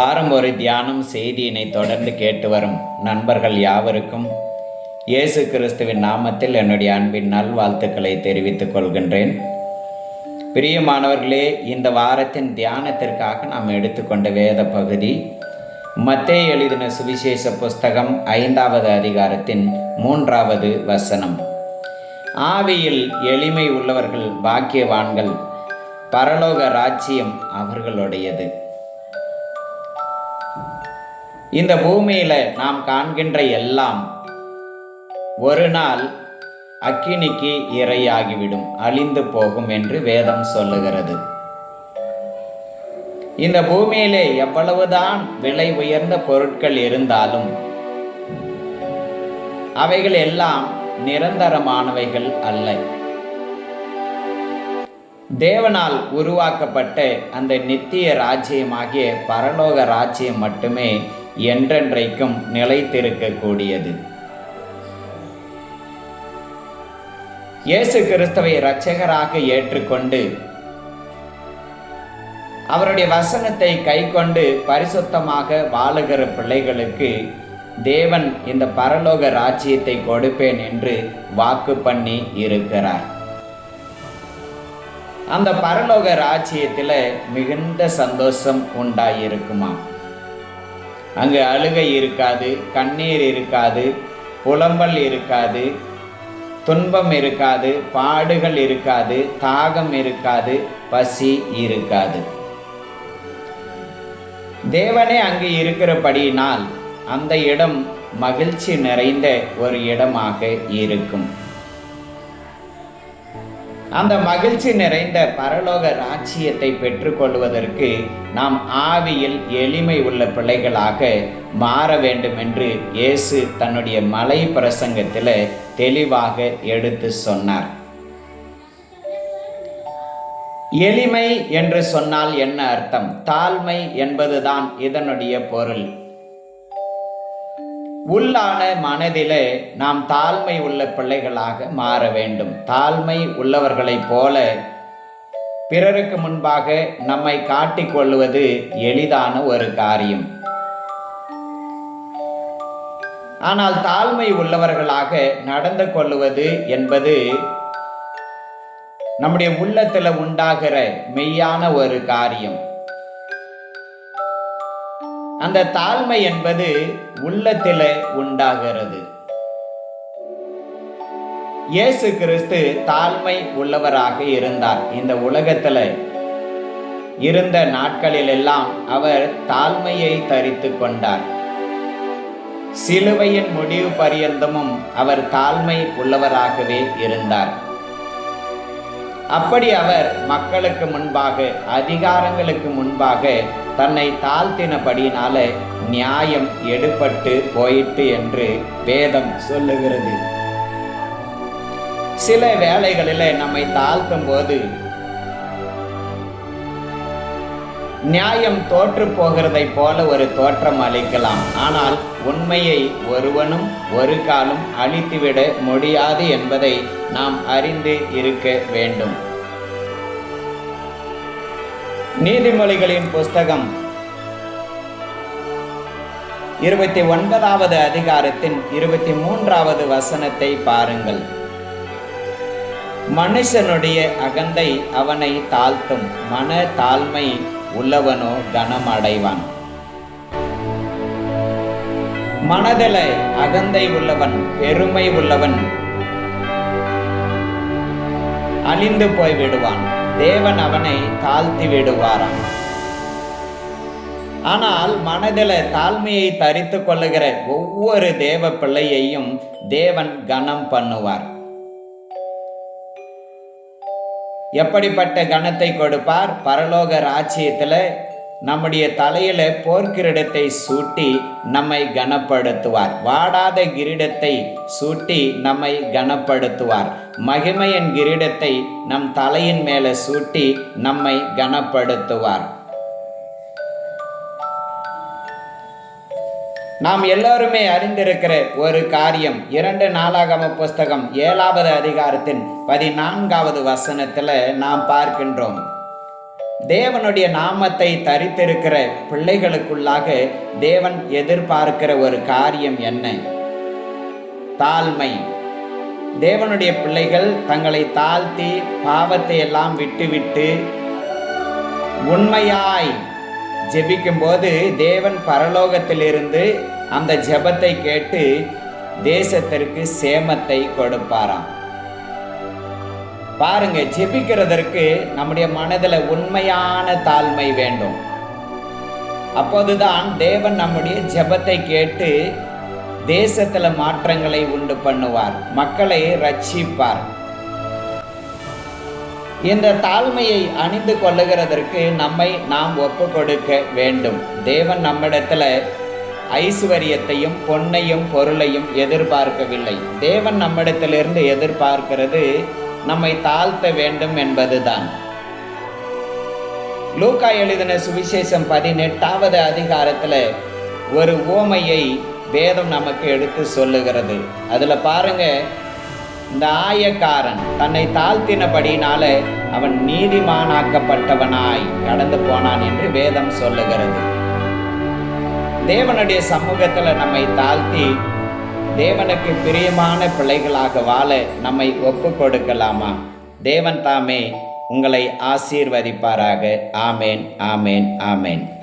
வாரம் ஒரு தியானம் செய்தியினை தொடர்ந்து கேட்டு வரும் நண்பர்கள் யாவருக்கும் இயேசு கிறிஸ்துவின் நாமத்தில் என்னுடைய அன்பின் நல்வாழ்த்துக்களை தெரிவித்துக் கொள்கின்றேன். பிரியமானவர்களே இந்த வாரத்தின் தியானத்திற்காக நாம் எடுத்துக்கொண்ட வேத பகுதி மத்தே எழுதின சுவிசேஷ புஸ்தகம் ஐந்தாவது அதிகாரத்தின் மூன்றாவது வசனம். ஆவியில் எளிமை உள்ளவர்கள் பாக்கியவான்கள் பரலோக ராஜ்யம் அவர்களுடையது. இந்த பூமியில நாம் காண்கின்ற எல்லாம் ஒரு நாள் அக்கினிக்கு இரையாகிவிடும் அழிந்து போகும் என்று வேதம் சொல்லுகிறது. இந்த பூமியிலே எவ்வளவுதான் விலை உயர்ந்த பொருட்கள் இருந்தாலும் அவைகள் எல்லாம் நிரந்தரமானவைகள் அல்ல. தேவனால் உருவாக்கப்பட்ட அந்த நித்திய ராஜ்யமாகிய பரலோக ராஜ்யம் மட்டுமே என்றென்றைக்கும் நிலைத்திருக்கக்கூடியது. இயேசு கிறிஸ்தவை இரட்சகராக ஏற்றுக்கொண்டு அவருடைய வசனத்தை கைக்கொண்டு பரிசுத்தமாக வாழுகிற பிள்ளைகளுக்கு தேவன் இந்த பரலோக ராஜ்யத்தை கொடுப்பேன் என்று வாக்கு பண்ணி இருக்கிறார். அந்த பரலோக ராஜ்யத்தில் மிகுந்த சந்தோஷம் உண்டாயிருக்குமா அங்கு அழுகை இருக்காது கண்ணீர் இருக்காது புலம்பல் இருக்காது துன்பம் இருக்காது பாடுகள் இருக்காது தாகம் இருக்காது பசி இருக்காது. தேவனே அங்கு இருக்கிறபடியினால் அந்த இடம் மகிழ்ச்சி நிறைந்த ஒரு இடமாக இருக்கும். அந்த மகிழ்ச்சி நிறைந்த பரலோக ராச்சியத்தை பெற்றுக்கொள்வதற்கு நாம் ஆவியில் எளிமை உள்ள பிள்ளைகளாக மாற வேண்டும் என்று இயேசு தன்னுடைய மலை பிரசங்கத்தில் தெளிவாக எடுத்து சொன்னார். எளிமை என்று சொன்னால் என்ன அர்த்தம்? தாழ்மை என்பதுதான் இதனுடைய பொருள். உள்ளான மனதிலே நாம் தாழ்மை உள்ள பிள்ளைகளாக மாற வேண்டும். தாழ்மை உள்ளவர்களைப் போல பிறருக்கு முன்பாக நம்மை காட்டிக்கொள்வது எளிதான ஒரு காரியம். ஆனால் தாழ்மை உள்ளவர்களாக நடந்து கொள்வது என்பது நம்முடைய உள்ளத்தில் உண்டாகிற மெய்யான ஒரு காரியம். அந்த தாழ்மை என்பது உள்ளத்தில் உண்டாகிறது. இயேசு கிறிஸ்து தாழ்மை உள்ளவராக இருந்தார். இந்த உலகத்தில் இருந்த நாட்களில் எல்லாம் அவர் தாழ்மையை தரித்து கொண்டார். சிலுவையின் முடிவு பரியந்தமும் அவர் தாழ்மை உள்ளவராகவே இருந்தார். அப்படி அவர் மக்களுக்கு முன்பாக அதிகாரங்களுக்கு முன்பாக தன்னை தாழ்த்தினபடியினால நியாயம் எடுபட்டு போயிட்டு என்று வேதம் சொல்லுகிறது. சில வேலைகளில் நம்மை தாழ்த்தும் போது நியாயம் தோற்று போகிறதை போல ஒரு தோற்றம் அளிக்கலாம். ஆனால் உண்மையை ஒருவனும் ஒரு காலம் அழித்துவிட முடியாது என்பதை நாம் அறிந்து இருக்க வேண்டும். நீதிமொழிகளின் புஸ்தகம். இருபத்தி ஒன்பதாவது அதிகாரத்தின் இருபத்தி மூன்றாவது வசனத்தை பாருங்கள். மனுஷனுடைய அகந்தை அவனை தாழ்த்தும் மன தாழ்மை உள்ளவனோ கனம் அடைவான் மனதில அகந்தை உள்ளவன் பெருமை உள்ளவன் அழிந்து போய் விடுவான் தேவன் அவனை தாழ்த்தி விடுவாராம். ஆனால் மனதில் தாழ்மையை தரித்து கொள்ளுகிற ஒவ்வொரு தேவ பிள்ளையையும் தேவன் கனம் பண்ணுவார். எப்படிப்பட்ட கணத்தை கொடுப்பார்? பரலோக ராஜ்யத்தில் நம்முடைய தலையில போர்க்கிரீடத்தை சூட்டி நம்மை கனப்படுத்துவார். வாடாத கிரீடத்தை சூட்டி நம்மை கனப்படுத்துவார். மகிமையின் கிரீடத்தை நம் தலையின் மேலே சூட்டி நம்மை கனப்படுத்துவார். நாம் எல்லோருமே அறிந்திருக்கிற ஒரு காரியம். இரண்டு நாளாகம புஸ்தகம் ஏழாவது அதிகாரத்தின் பதினான்காவது வசனத்தில் நாம் பார்க்கின்றோம். தேவனுடைய நாமத்தை தரித்திருக்கிற பிள்ளைகளுக்குள்ளாக தேவன் எதிர்பார்க்கிற ஒரு காரியம் என்ன? தாழ்மை. தேவனுடைய பிள்ளைகள் தங்களை தாழ்த்தி பாவத்தை எல்லாம் விட்டுவிட்டு உண்மையாய் ஜெபிக்கும்போது தேவன் பரலோகத்திலிருந்து அந்த ஜெபத்தை கேட்டு தேசத்திற்கு சேமத்தை கொடுப்பாராம். பாருங்க ஜெபிக்கிறதற்கு நம்முடைய மனதில் உண்மையான தாழ்மை வேண்டும். அப்போதுதான் தேவன் நம்முடைய ஜெபத்தை கேட்டு தேசத்துல மாற்றங்களை உண்டு பண்ணுவார். மக்களை ரட்சிப்பார். இந்த தாழ்மையை அணிந்து கொள்ளுகிறதற்கு நம்மை நாம் ஒப்பு கொடுக்க வேண்டும். தேவன் நம்மிடத்துல ஐஸ்வர்யத்தையும் பொன்னையும் பொருளையும் எதிர்பார்க்கவில்லை. தேவன் நம்மிடத்திலிருந்து எதிர்பார்க்கிறது நம்மை தாழ்த்த வேண்டும் என்பதுதான். லூக்கா எழுதின சுவிசேஷம் பதினெட்டாவது அதிகாரத்தில் ஒரு ஓமையை வேதம் நமக்கு எடுத்து சொல்லுகிறது. அதில் பாருங்க இந்த ஆயக்காரன் தன்னை தாழ்த்தினபடினால அவன் நீதிமானாக்கப்பட்டவனாய் கடந்து போனான் என்று வேதம் சொல்லுகிறது. தேவனுடைய சமூகத்தில் நம்மை தாழ்த்தி தேவனுக்கு பிரியமான பிள்ளைகளாக வாழ நம்மை ஒப்பு கொடுக்கலாமா? தேவன் தாமே உங்களை ஆசீர்வதிப்பாராக. ஆமேன் ஆமேன் ஆமேன்.